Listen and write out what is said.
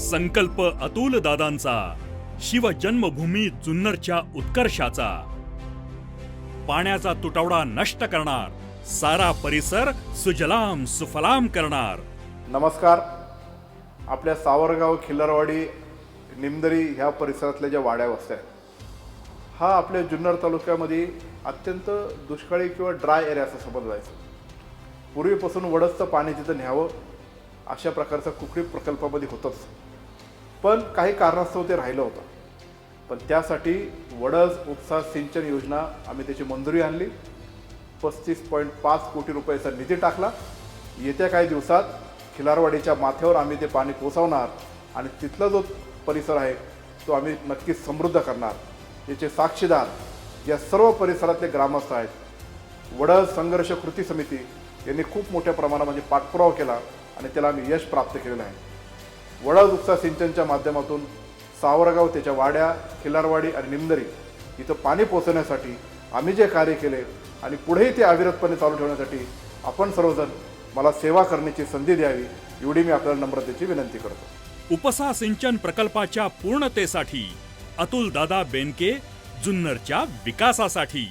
संकल्प अतुल दादांचा शिव जन्मभूमी जुन्नरच्या उत्कर्षाचा. पाण्याचा तुटवडा नष्ट करणार सारा परिसर सुजलाम सुफलाम करणार. नमस्कार. आपल्या सावरगाव खिल्लारवाडी निमदरी ह्या परिसरातल्या ज्या वाड्या वस्त्या आहेत हा आपल्या जुन्नर तालुक्यामध्ये अत्यंत दुष्काळी किंवा ड्राय एरिया असं समजलं जायचं. पूर्वीपासून वडसचं पाणी तिथं न्यावं अशा प्रकारचा कुकडी प्रकल्पामध्ये होतंच. पण काही कारणास्तव ते राहिलं होतं. पण त्यासाठी वडज उपसा सिंचन योजना आम्ही त्याची मंजुरी आणली. पस्तीस पॉईंट पाच कोटी रुपयाचा निधी टाकला. येत्या काही दिवसात खिलारवाडीच्या माथ्यावर आम्ही ते पाणी पोचवणार आणि तिथला जो परिसर आहे तो आम्ही नक्कीच समृद्ध करणार. याचे साक्षीदार या सर्व परिसरातले ग्रामस्थ आहेत. वडज संघर्ष कृती समिती यांनी खूप मोठ्या प्रमाणामध्ये पाठपुरावा केला आणि त्याला आम्ही यश प्राप्त केलेलं आहे. वडाळ उपसा सिंचनच्या माध्यमातून सावरगाव त्याच्या वाड्या खिलारवाडी आणि निमदरी इथं पाणी पोचवण्यासाठी आम्ही जे कार्य केले आणि पुढेही ते अविरतपणे चालू ठेवण्यासाठी आपण सर्वजण मला सेवा करण्याची संधी द्यावी एवढी मी आपल्याला नम्रतेची विनंती करतो. उपसा सिंचन प्रकल्पाच्या पूर्णतेसाठी अतुल दादा बेनके जुन्नरच्या विकासासाठी.